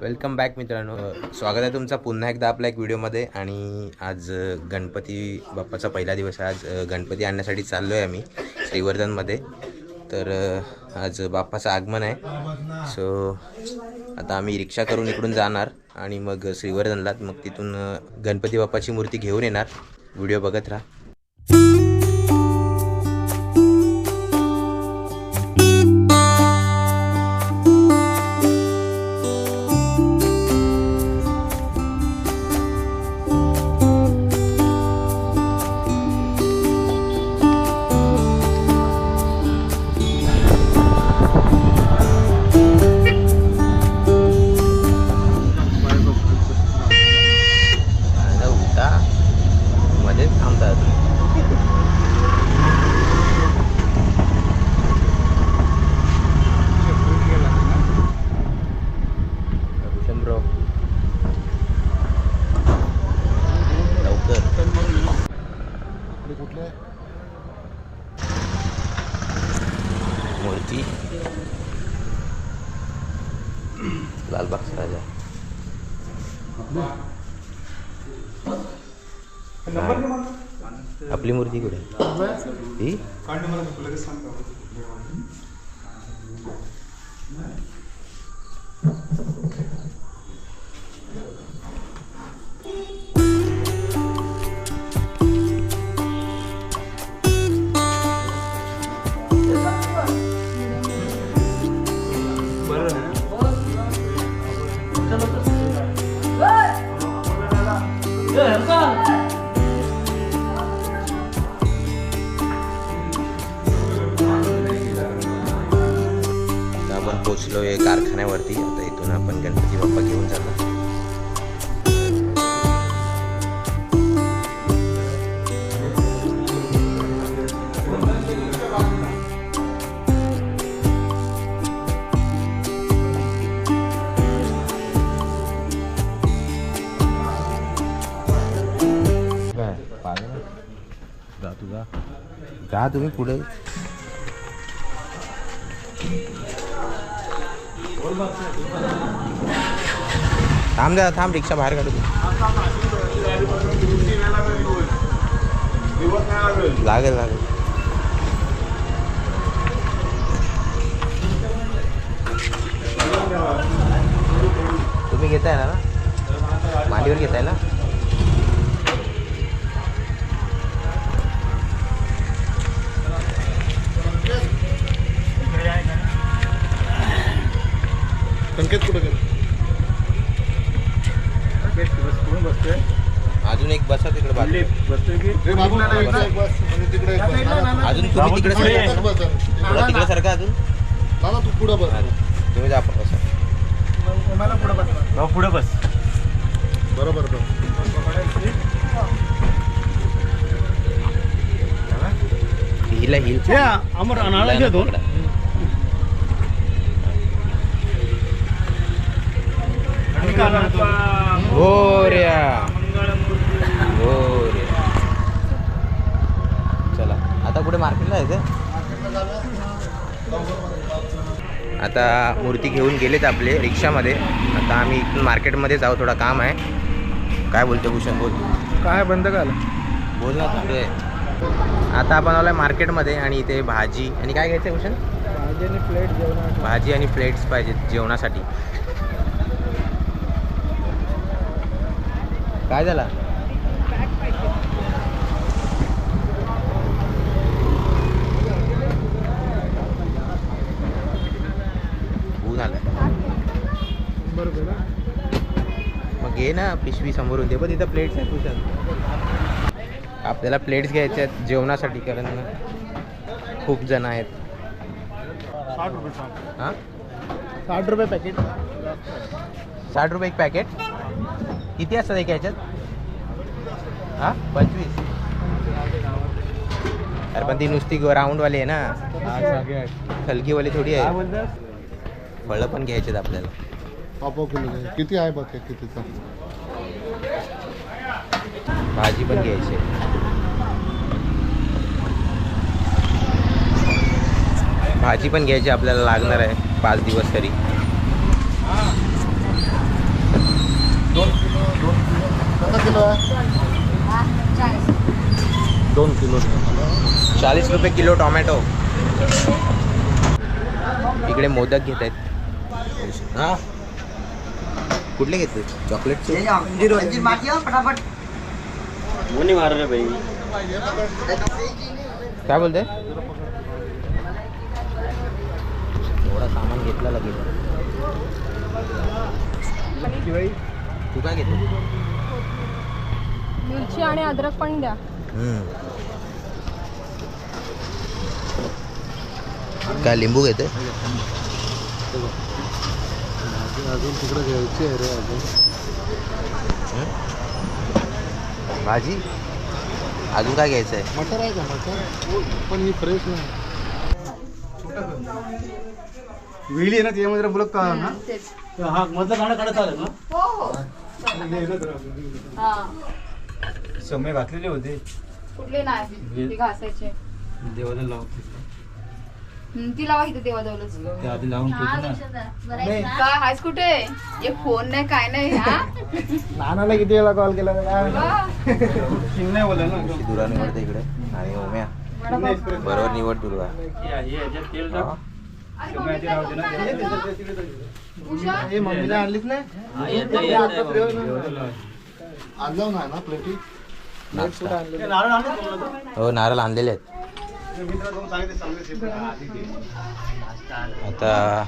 Welcome back मित्रांनो. स्वागत आहे तुमचा पुन्हा एकदा आपल्या एक व्हिडिओमध्ये. आणि आज गणपती बाप्पाचा पहिला दिवस आहे. आज गणपती आणण्यासाठी चाललो आहे आम्ही श्रीवर्धनमध्ये. तर आज बाप्पाचं आगमन आहे. सो आता आम्ही रिक्षा करून इकडून जाणार आणि मग श्रीवर्धनला मग तिथून गणपती बाप्पाची मूर्ती घेऊन येणार. व्हिडिओ बघत राहा. मूर्ती लालबागचा राजा. आपली मूर्ती कुठे? ही? पोचलो आहे कारखान्यावरती. आता इथून आपण गणपती बाप्पा घेऊन जातो जा तुम्ही पुढे. थांब द्या थांब रिक्षा बाहेर काढू लागेल लागेल. तुम्ही घेताय ना? मांडीवर घेताय ना? संकेत कुठे गेला? अजून एक बसा तिकडे बाजूला. रे बाबू इकडे एक बस आणि तिकडे एक बस. नाना, नाना. अजून तुम्ही तिकडे पुढे सरका. एक बस आहे. थोडं तिकडे सरका अजून? नाना तू पुढे बस. तुम्ही जा बसा. पुढे बस. बरोबर बस हिला हिल. अमर अनाळा घेतो गोऱ्या गोऱ्या चला आता कुठे मार्केटला जायचं? आता मूर्ती घेऊन गेलेत आपले रिक्षामध्ये. आता आम्ही इथून मार्केटमध्ये जाऊ थोडा काम आहे. काय बोलतो भूषण बोल. काय बंद का बोल ना तुझे आता आपण आलोय मार्केटमध्ये आणि इथे भाजी. आणि काय घ्यायचं भूषण? भाजी प्लेट जेवण भाजी आणि प्लेट्स पाहिजेत जेवणासाठी. काय झाला? मग घे ना पिशवी समोरून दे पण तिथं प्लेट्स आहेत कुशन आपल्याला प्लेट्स घ्यायच्या आहेत जेवणासाठी कारण खूप जण आहेत. साठ रुपये हां? साठ रुपये पॅकेट साठ रुपये एक पॅकेट किती असतात एक ह्याच्यात हां? पंचवीस. अरे पण ती नुसती राऊंडवाली आहे ना. खलगीवाली थोडी आहे. फळं पण घ्यायचे आहेत आपल्याला. किलो. किती आहे बघ कितीचा भाजी पण घ्यायची. भाजी पण घ्यायची आपल्याला लागणार आहे पाच दिवस तरी. दोन किलो. चाळीस रुपये किलो टोमॅटो. इकडे मोदक घेत आहेत. हा? कुठले घेतले? चॉकलेटचे? कोणी मार रे भाई काय बोलते? एवढा सामान घेतला लागेल तू काय घेतो मिरची आणि अद्रक पण द्या. काय लिंबू घेते अजून तिकडे घ्यायची आहे रे अजून भाजी? अजून काय घ्यायचं आहे मटर आहे का मटर? पण ही फ्रेश नाही. वेळी आहे ना त्यामध्ये बोलत का ना? हा मधलं गाणं काढत आलं ना? समय घातलेले होते. कुठले नाही. ते घासायचे. देवाला लावते ती लावा इथे देवाजवळच. ते आधी लावून काय हायस कुठे? ये फोन नाही काय नाही हा? नानाला किती वेळा कॉल केला नाही बोला ना. दुरा निवडते इकडे. आणि ओम्या. बरोबर निवड दुर्गा मम्मीला आणलीच नाही. हा. आणलं ना प्लेटी हो? नारळ आणलेले आहेत. आता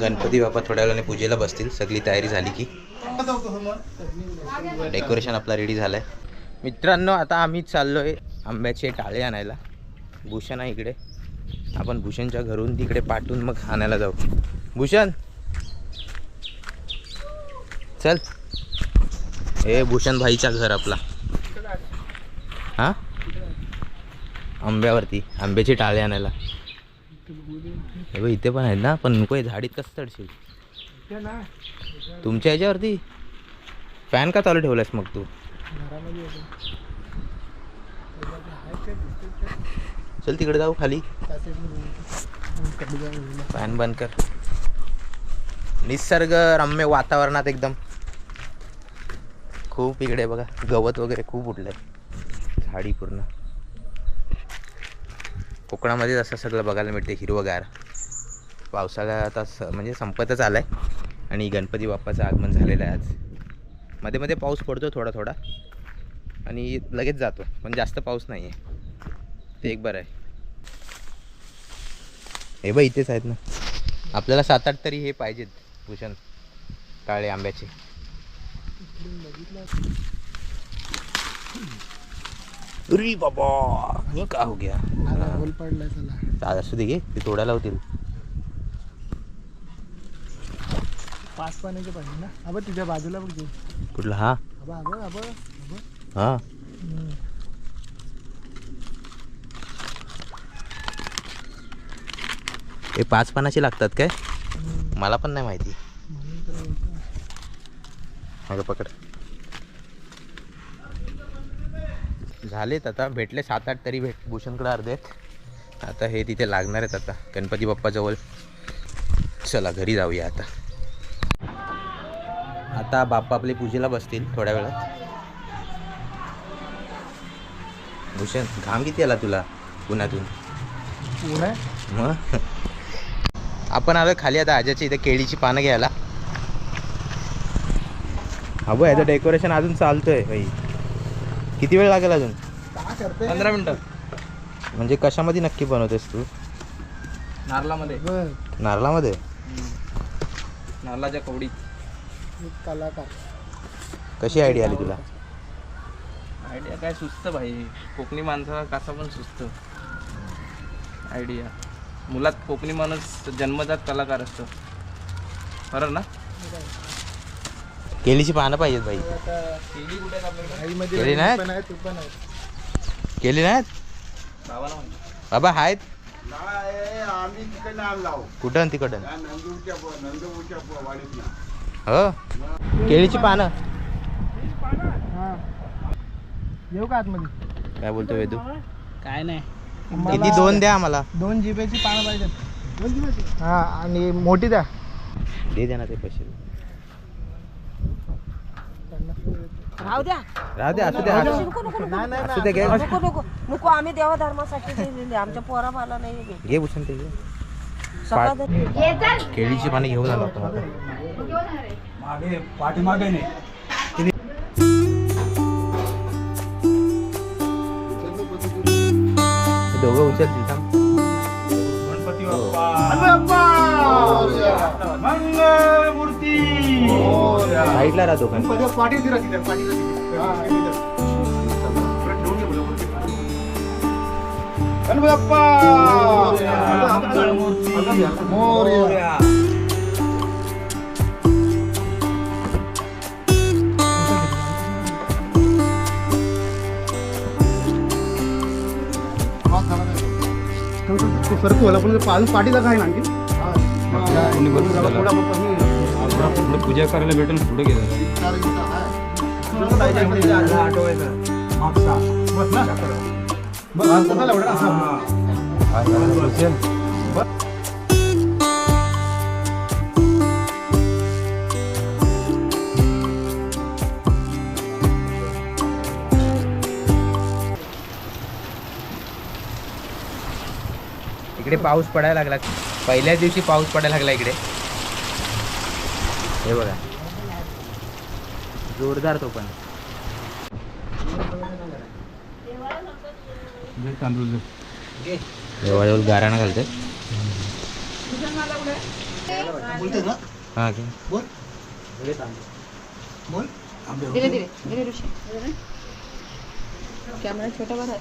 गणपती बाप्पा थोड्या वेळाने पूजेला बसतील. सगळी तयारी झाली की. डेकोरेशन आपला रेडी झालाय. मित्रांनो आता आम्ही चाललोय आंब्याचे टाळे आणायला. भूषण आहे इकडे. आपण भूषणच्या घरून तिकडे पाठवून मग आणायला जाऊ. भूषण! चल. हे भूषण भाईचा घर आपला. हा? आंब्यावरती आंब्याची टाळे आणायला. हे बघ इथे पण आहेत ना पण नको आहे झाडीत कसं चढशील? तुमच्या ह्याच्यावरती? फॅन का चालू ठेवलास मग तू? चल तिकडे जाऊ खाली. फॅन बंद कर. निसर्ग रम्य वातावरणात एकदम. खूप इकडे बघा गवत वगैरे खूप उठलंय झाडी पूर्ण. कोकणामध्ये असं सगळं बघायला मिळते हिरवगार. पावसाळा आता स म्हणजे संपतच आलाय. आणि गणपती बाप्पाचं आगमन झालेलं आहे आज. मध्ये मध्ये पाऊस पडतो थोडा थोडा. आणि लगेच जातो पण जास्त पाऊस नाही आहे ते एक बरं आहे. हे बघ इथेच आहेत ना. आपल्याला सात आठ तरी हे पाहिजेत भूषण काळे आंब्याचे. अरे बाबा हे का हो गया? असू दे घे ते तोडायला होतील. पाच पाण्याचे पाहिजे ना. अबा तुझ्या बाजूला बघ कुठला? हा. अबा अबा अबा. अबा हा हे पाच पानाचे लागतात काय? मला पण नाही माहिती. पकड. झालेत आता. भेटले सात आठ तरी भेट. भूषणकडे अर्धे आता हे तिथे लागणार आहेत आता. गणपती बाप्पाजवळ चला घरी जाऊया आता. आता बाप्पा आपले पूजेला बसतील थोड्या वेळात. भूषण घाम किती आला तुला पुण्यातून? आहे मग? आपण आलो खाली आता आजाच्या इथे केळीची पानं घ्यायला. हा बघ याचं डेकोरेशन अजून चालतंय भाई किती वेळ लागेल अजून? पंधरा मिनिटं. म्हणजे कशामध्ये नक्की बनवतेस तू? नारळामध्ये. बघ नारळामध्ये? नारळाच्या कवडीत. कलाकार. कशी आयडिया आली तुला? आयडिया काय सुचतं भाई कोकणी माणसाला कसा पण सुचतं आयडिया मुलात कोकणी माणूस जन्मजात कलाकार असतो. बरोबर ना? केळीची पानं पाहिजेत भाई आता केली कुठे आपल्याकडे? केली नाहीत? पण आहे तू पण आहे. केली नाहीत? बाबाला माहिती बाबा आहेत? आम्ही तिकडनं आणला कुठं तिकडं? नंदूरच्या नंदूरच्या वाडीत हो. केळीची पानं? हा. येऊ का आतमध्ये? काय बोलतो वेदू? काय नाही. किती दोन द्या आम्हाला. दोन जिबेची पानं पाहिजेत. दोन जिबेची? हा आणि मोठी द्या. दे द्या ना ते पैसे. राहू द्या. राहू दे असू दे असू नको नको नको. नको आम्ही देवा धर्मासाठी दिलेले आमच्या पोरा मला नाही. घे भूषण ते घे. सकाळ ये चल केळीची पाणी घेऊन आलो आपण पाठीमागे नाही. उचलतील थांब. गणपती. बाप्पा मंगल मूर्ती साईडला राहतो पण पाठी दिला तिथे पाठी गणपती बाप्पा मोरया सरकू होला पण अजून पाठीला काय ना आणखी पूजा करायला भेटेल पुढे गेलं. इकडे पाऊस पडायला लागला. पहिल्याच दिवशी पाऊस पडायला लागला इकडे. हे बघा. जोरदार तो पण जवळजवळ गाराणं घालते. हा ऋषी. कॅमेरा छोटा बरा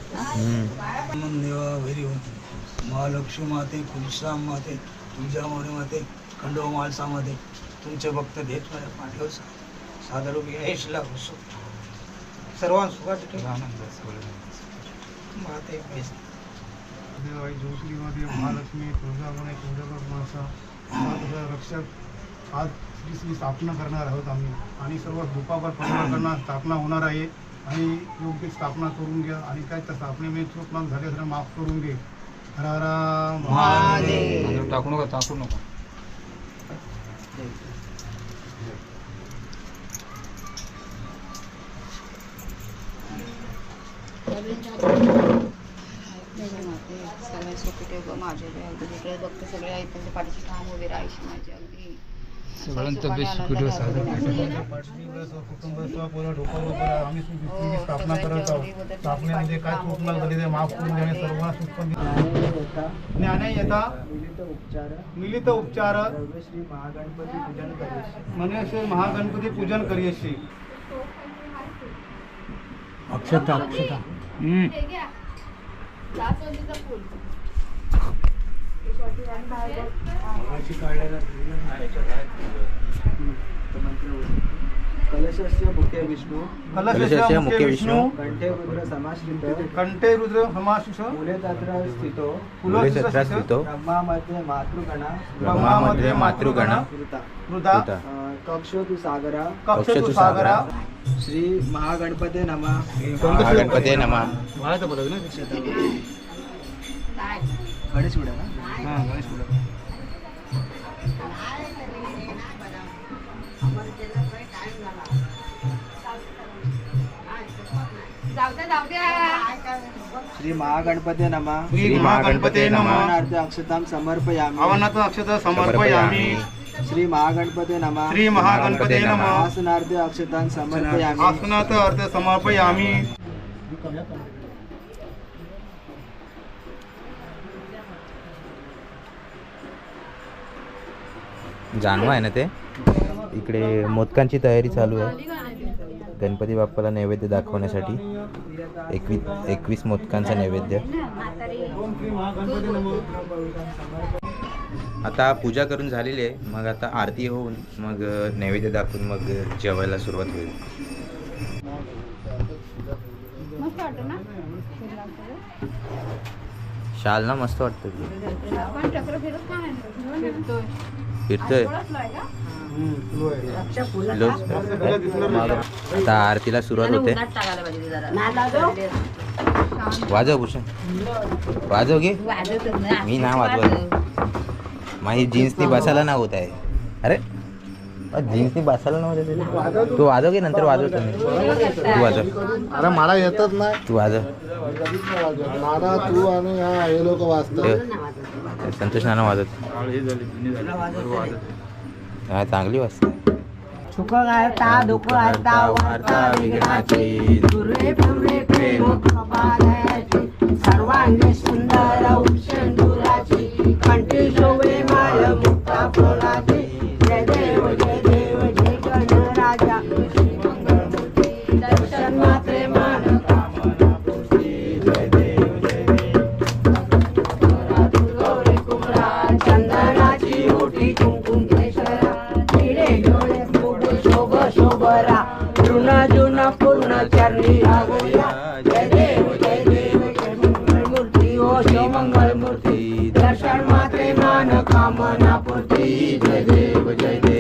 महालक्ष्मी माते कुलश्राम माते तुझ्या मोरे माते खंडो मालसा माते तुमचे भक्त देत माझ्या पाठीवर सादर यशला असो सर्वांस सुखाट माते देवाई महालक्ष्मी तुळजाभवानी तुळजाभर मासा रक्षक आज श्रीची स्थापना करणार आहोत आम्ही. आणि सर्व दुपावर परिवारांना स्थापना होणार आहे. आणि योग्य स्थापना करून घ्या. आणि काय त्या स्थापनेमध्ये चूक झाले तर माफ करून घे. टाकू नका टाकू नका. सगळे सुखी ग माझे अगदी जिकडे बघते सगळे त्यांच्या पाठीशी ठाम उभे राहायची माझी अगदी. सगळ्यांचं बेस्ट व्हिडिओ सादर स्थापना करत आहोत स्थापनेमध्ये काय चूक न झाली ते माफ करून सर्वांना. ज्ञाने येता मिलित उपचार श्री महागणपती पूजन करियशी अक्षता अक्षता हे. जास्वंदीचं फुल कलशस्य मुखे विष्णू. कलशस्य मुखे विष्णू. कंठे रुद्र समाश्रित. कंठे रुद्र समाशिष मूले तत्र स्थितो. मुले सत्रा स्थितो. ब्रह्मामध्ये मातृगणा. ब्रह्मामध्ये मातृगणा. कृता हृदा कृता. कक्षो तु सागरा. कक्ष तु सागरा. श्री महागणपते नमः. महागणपते नमा. गणेश ना? श्री महागणपते नमः. श्री महागणपते नमः. हवनार्थ अक्षतां समर्पयामि. हवनाथ अक्षत समर्पयामी. श्री महागणपते नमः. श्री महागणपते नमः. आसनार्थ अक्षतां समर्पयामि. आसनाथ अर्थ समर्पयामी. जानवा आहे ना ते. इकडे मोदकांची तयारी चालू आहे. गणपती बाप्पाला नैवेद्य दाखवण्यासाठी एकवीस एकवीस मोदकांचा नैवेद्य. आता पूजा करून झालेली आहे. मग आता आरती होऊन मग नैवेद्य दाखवून मग जेवायला सुरुवात होईल. मस्त वाटतं ना? शाल ना मस्त वाटतं. फिरतोय. आता आरतीला सुरुवात होते. वाजव भूषण. वाजव घे. मी ना वाजवत माझी जीन्सनी बसायला ना होत आहे. अरे जीन्सनी बसायला नव्हतं तू वाजव की नंतर वाजवतो मी. तू वाजव. अरे मला येतच नाही. तू वाजव. मला तू आणि हा लोक वाचतात ते संतोष नाना वाजत. काय चांगली वाजते. सुख घालता दुःख घालता वार्ता विघ्नाची कामना पूर्ती जय देव जय देव.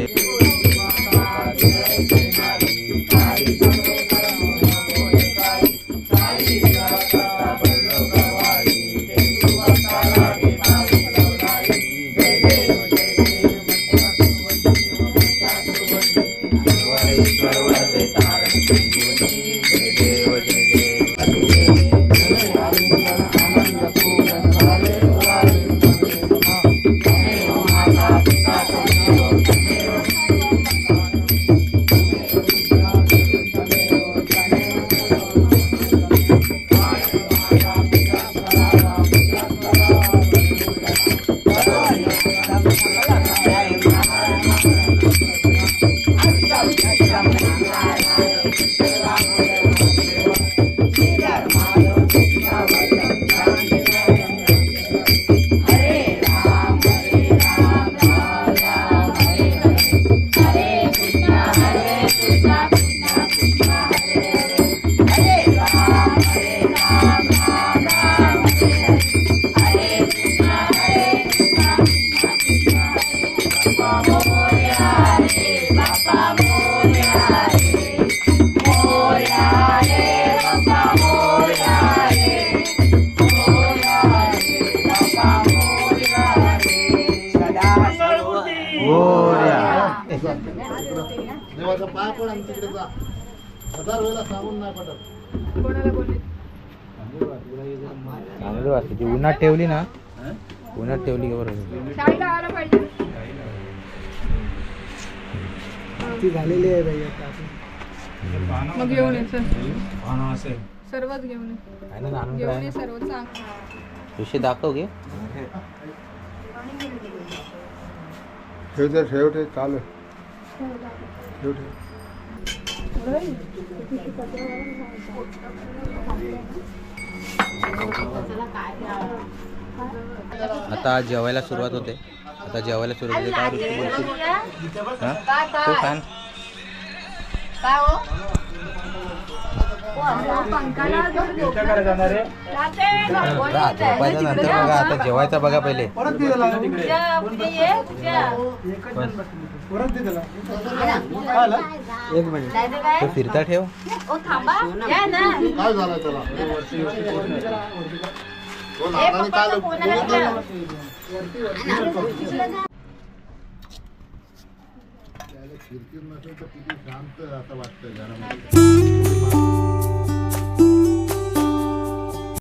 हजार वेळेला सांगून नाही पडत चांगली वाजते ती उन्हात ठेवली ना उन्हात ठेवली की बरोबर ती झालेली आहे बाई आता. मग घेऊन ये सर्वच घेऊन ये. ये सर्व ऋषी दाखव घे. ठेव ते ठेव ठेव चालू ठेव ठेव आता जेवायला सुरुवात होते आता जेवायला सुरुवात होते काय ऋषी बोलशील हा? तो नंतर बघा आता जेवायचं बघा पहिले परत दे त्याला परत दे त्याला तो फिरता ठेव काय झालं त्याला तो ना? नसेल तर किती शांत आता वाटतं घरामध्ये